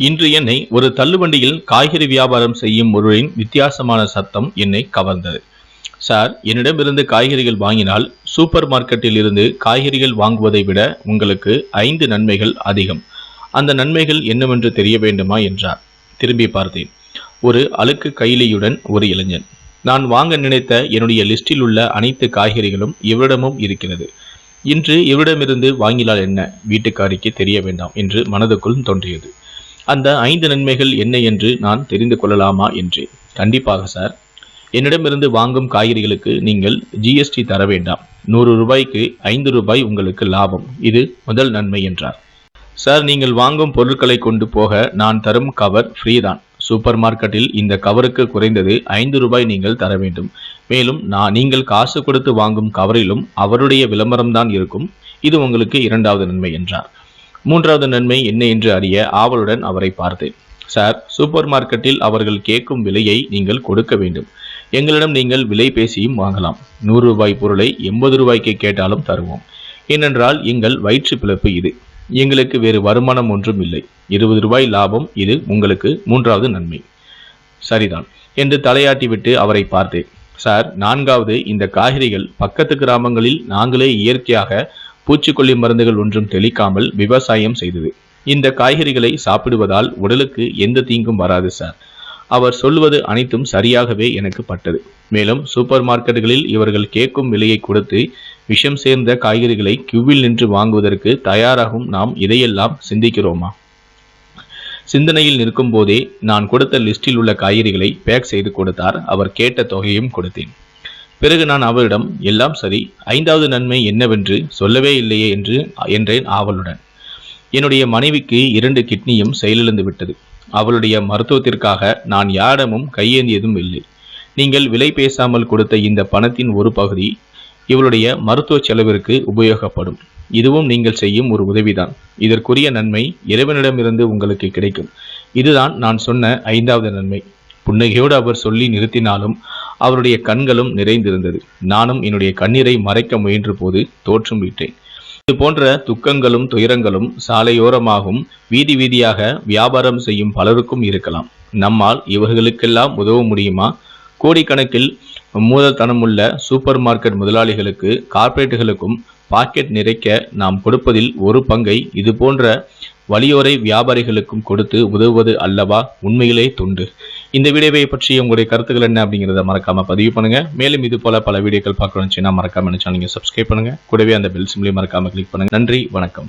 இன்று என்னை ஒரு தள்ளுவண்டியில் காய்கறி வியாபாரம் செய்யும் ஒருவரின் வித்தியாசமான சத்தம் என்னை கவர்ந்தது. சார் என்னிடமிருந்து காய்கறிகள் வாங்கினால் சூப்பர் மார்க்கெட்டில் இருந்து காய்கறிகள் வாங்குவதை விட உங்களுக்கு ஐந்து நன்மைகள் அதிகம். அந்த நன்மைகள் என்னவென்று தெரிய வேண்டுமா? என்றார். திரும்பி பார்த்தேன். ஒரு அழுக்கு கைலியுடன் ஒரு இளைஞன். நான் வாங்க நினைத்த என்னுடைய லிஸ்டில் உள்ள அனைத்து காய்கறிகளும் இவரிடமும் இருக்கிறது. இன்று இவரிடமிருந்து வாங்கினால் என்ன? வீட்டுக்காரிக்கு தெரிய வேண்டாம் என்று மனதுக்குள் தோன்றியது. அந்த ஐந்து நன்மைகள் என்ன என்று நான் தெரிந்து கொள்ளலாமா என்று? கண்டிப்பாக சார். என்னிடமிருந்து வாங்கும் காய்கறிகளுக்கு நீங்கள் ஜிஎஸ்டி தர வேண்டாம். நூறு ரூபாய்க்கு ஐந்து ரூபாய் உங்களுக்கு லாபம். இது முதல் நன்மை என்றார். சார் நீங்கள் வாங்கும் பொருட்களை கொண்டு போக நான் தரும் கவர் ஃப்ரீ தான் சூப்பர் மார்க்கெட்டில் இந்த கவருக்கு குறைந்தது ஐந்து ரூபாய் நீங்கள் தர வேண்டும். மேலும் நான் நீங்கள் காசு கொடுத்து வாங்கும் கவரிலும் அவருடைய விளம்பரம்தான் இருக்கும். இது உங்களுக்கு இரண்டாவது நன்மை என்றார். மூன்றாவது நன்மை என்ன என்று அறிய ஆவலுடன் அவரை பார்த்தேன். சார் சூப்பர் மார்க்கெட்டில் அவர்கள் கேட்கும் விலையை நீங்கள் கொடுக்க வேண்டும். எங்களிடம் நீங்கள் விலை பேசியும் வாங்கலாம். நூறு ரூபாய் பொருளை எண்பது ரூபாய்க்கு கேட்டாலும் தருவோம். ஏனென்றால் எங்கள் வயிற்று பிளப்பு இது. எங்களுக்கு வேறு வருமானம் ஒன்றும் இல்லை. இருபது ரூபாய் லாபம் இது உங்களுக்கு மூன்றாவது நன்மை. சரிதான். என்று தலையாட்டிவிட்டு அவரை பார்த்தேன். சார் நான்காவது இந்த காய்கறிகள் பக்கத்து கிராமங்களில் நாங்களே இயற்கையாக பூச்சிக்கொல்லி மருந்துகள் ஒன்றும் தெளிக்காமல் விவசாயம் செய்தது. இந்த காய்கறிகளை சாப்பிடுவதால் உடலுக்கு எந்த தீங்கும் வராது சார். அவர் சொல்வது அனைத்தும் சரியாகவே எனக்கு பட்டது. மேலும் சூப்பர் மார்க்கெட்டுகளில் இவர்கள் கேட்கும் விலையை கொடுத்து விஷம் சேர்ந்த காய்கறிகளை கியூவில் நின்று வாங்குவதற்கு தயாராகும் நாம் இதையெல்லாம் சிந்திக்கிறோமா? சிந்தனையில் நிற்கும் போதே நான் கொடுத்த லிஸ்டில் உள்ள காய்கறிகளை பேக் செய்து கொடுத்தார். அவர் கேட்ட தொகையும் கொடுத்தேன். பிறகு நான் அவரிடம் எல்லாம் சரி ஐந்தாவது நன்மை என்னவென்று சொல்லவே இல்லையே என்று என்றேன் ஆவலுடன். என்னுடைய மனைவிக்கு இரண்டு கிட்னியும் செயலிழந்து விட்டது. அவளுடைய மருத்துவத்திற்காக நான் யாரிடமும் கையேந்தியதும் இல்லை. நீங்கள் விலை பேசாமல் கொடுத்த இந்த பணத்தின் ஒரு பகுதி இவளுடைய மருத்துவ செலவிற்கு உபயோகப்படும். இதுவும் நீங்கள் செய்யும் ஒரு உதவிதான். இதற்குரிய நன்மை இறைவனிடமிருந்து உங்களுக்கு கிடைக்கும். இதுதான் நான் சொன்ன ஐந்தாவது நன்மை. புன்னகையோடு அவர் சொல்லி நிறுத்தினாலும் அவருடைய கண்களும் நிறைந்திருந்தது. நானும் என்னுடைய கண்ணீரை மறைக்க முயன்ற போது தோற்றும் விட்டேன். இது போன்ற துக்கங்களும் துயரங்களும் சாலையோரமாகவும் வீதி வீதியாக வியாபாரம் செய்யும் பலருக்கும் இருக்கலாம். நம்மால் இவர்களுக்கெல்லாம் உதவ முடியுமா? கோடிக்கணக்கில் மூலதனமுள்ள சூப்பர் மார்க்கெட் முதலாளிகளுக்கு கார்ப்பரேட்டுகளுக்கும் பாக்கெட் நிறைக்க நாம் கொடுப்பதில் ஒரு பங்கை இது போன்ற வலியோரை வியாபாரிகளுக்கும் கொடுத்து உதவுவது அல்லவா? உண்மையிலே தொண்டு. இந்த வீடியோவை பற்றி உங்களுடைய கருத்துக்கள் என்ன அப்படிங்கிறத மறக்காம பதிவு பண்ணுங்க. மேலும் இது போல பல வீடியோக்கள் பார்க்கணும்னு மறக்காம நினைச்சா நீங்க சப்ஸ்கிரைப் பண்ணுங்க. கூடவே அந்த பெல் சிம்லையும் மறக்காம கிளிக் பண்ணுங்க. நன்றி வணக்கம்.